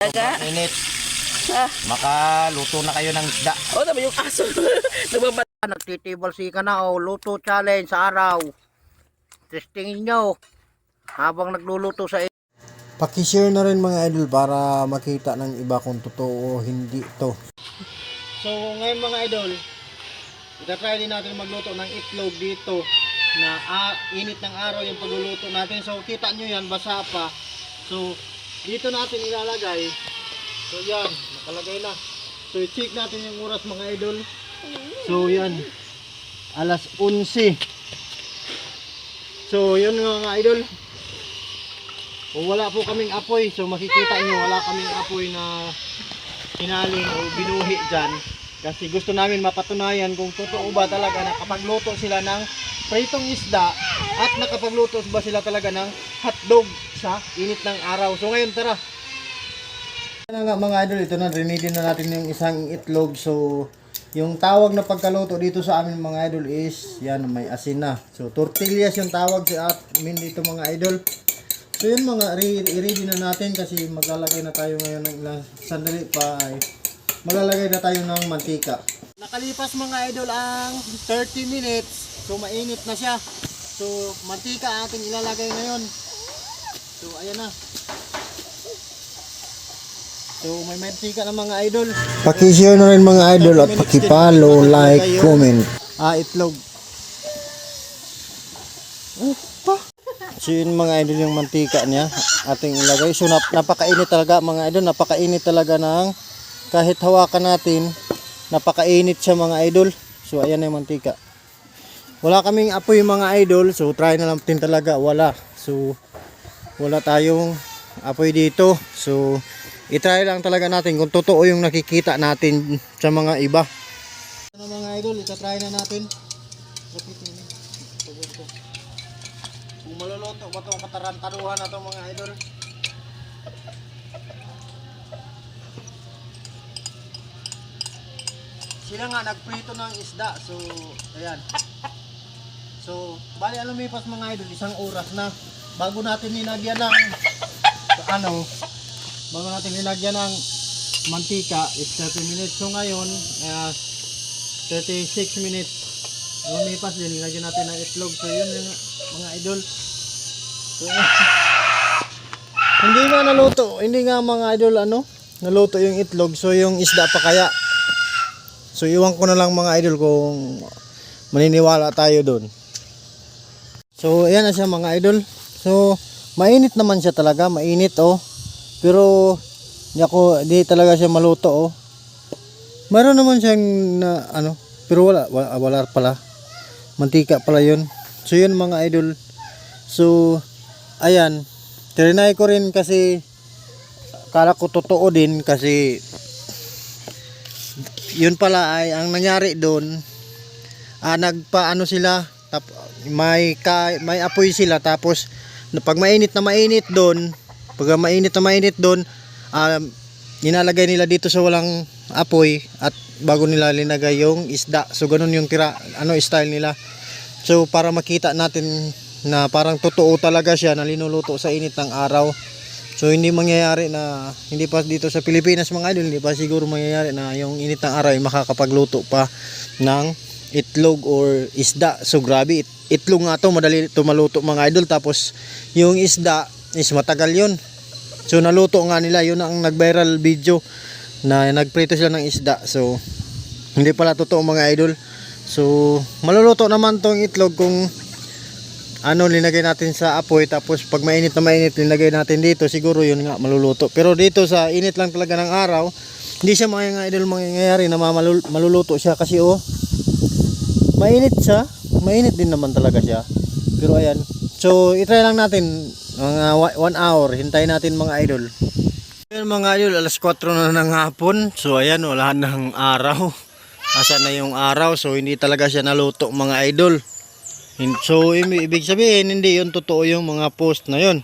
Daga. Init. Ah. Makaluto na kayo ng isda. O, naman yung aso. Nagbabad. Nagtitibal si ka na o luto challenge sa araw. Testingin nyo. Habang nagluluto sa Pakishare na rin mga idol para makita ng iba kung totoo o hindi to. So ngayon mga idol, itatry din natin magluto ng itlog dito na ah, init ng araw yung pagluluto natin. So kita nyo yan, basa pa. So dito natin ilalagay. So yan, nakalagay na. So i-check natin yung oras mga idol. So yan, alas 11. So yun mga idol. Kung wala po kaming apoy, so makikita nyo wala kaming apoy na hinaling o binuhi dyan. Kasi gusto namin mapatunayan kung totoo ba talaga na kapag luto sila ng pritong isda at nakapagluto ba sila talaga ng hotdog sa init ng araw. So ngayon tara. Ano nga mga idol, ito na, rinidin na natin yung isang itlog. So, yung tawag na pagkaluto dito sa amin mga idol is, yan, may asin na. So, tortillas yung tawag sa amin dito mga idol. So, yun mga, re- i-ready na natin kasi maglalagay na tayo ngayon ng ilang sandali pa ay maglalagay na tayo ng mantika. Nakalipas mga idol ang 30 minutes. So mainit na siya. So mantika ang ating ilalagay ngayon. So ayan na. So may mantika na mga idol. Pakishare na rin mga idol at pakipalo, like, comment. Ah, itlog. So yun mga idol yung mantika niya ating ilagay. So nap napakainit talaga mga idol, napakainit talaga ng kahit hawakan natin, napakainit siya mga idol. So ayan na yung mantika. Wala kaming apoy mga idol, so try na lang din talaga, wala. So wala tayong apoy dito. So i-try lang talaga natin kung totoo yung nakikita natin sa mga iba. Ano mga idol, itatry na natin. Kung maluluto ba itong katarantaduhan na itong mga idol? Sila nga nagprito ng isda, so ayan. So, bali ang lumipas mga idol, isang oras na. Bago natin nilagyan ng ano, bago natin nilagyan ng mantika is 30 minutes. So ngayon, uh, 36 minutes. Lumipas din, nilagyan natin ng itlog. So yun yung mga idol. So, Hindi nga naluto, hindi nga mga idol ano, naluto yung itlog. So yung isda pa kaya. So iwan ko na lang mga idol kung maniniwala tayo doon. So ayan na siya mga idol. So mainit naman siya talaga, mainit oh. Pero di ako di talaga siya maluto oh. Meron naman siyang na ano, pero wala wala, wala pala. Mantika pala 'yun. So yun mga idol. So ayan, Trinay ko rin kasi kala ko totoo din kasi yun pala ay ang nangyari doon ah, nagpaano sila tap, may ka, may apoy sila tapos na- pag mainit na mainit doon pag mainit na mainit doon um, nilalagay nila dito sa walang apoy at bago nila linagay yung isda. So ganun yung tira ano style nila. So para makita natin na parang totoo talaga siya na linuluto sa init ng araw. So hindi mangyayari na hindi pa dito sa Pilipinas mga idol, hindi pa siguro mangyayari na yung init ng araw ay makakapagluto pa ng itlog or isda. So grabe, it- itlog nga to, madali to maluto mga idol. Tapos yung isda is matagal yun. So naluto nga nila, yun ang nag-viral video na nagprito sila ng isda. So hindi pala totoo mga idol. So maluluto naman tong itlog kung ano linagay natin sa apoy tapos pag mainit na mainit linagay natin dito siguro yun nga maluluto pero dito sa init lang talaga ng araw hindi siya mga idol mangyayari na maluluto siya kasi oh mainit siya mainit din naman talaga siya pero ayan so itry lang natin mga 1 hour hintayin natin mga idol Ayan mga idol, alas 4 na ng hapon. So ayan, wala nang araw. Asa na yung araw, so hindi talaga siya naluto mga idol. So, ibig sabihin, hindi yun totoo yung mga post na yun.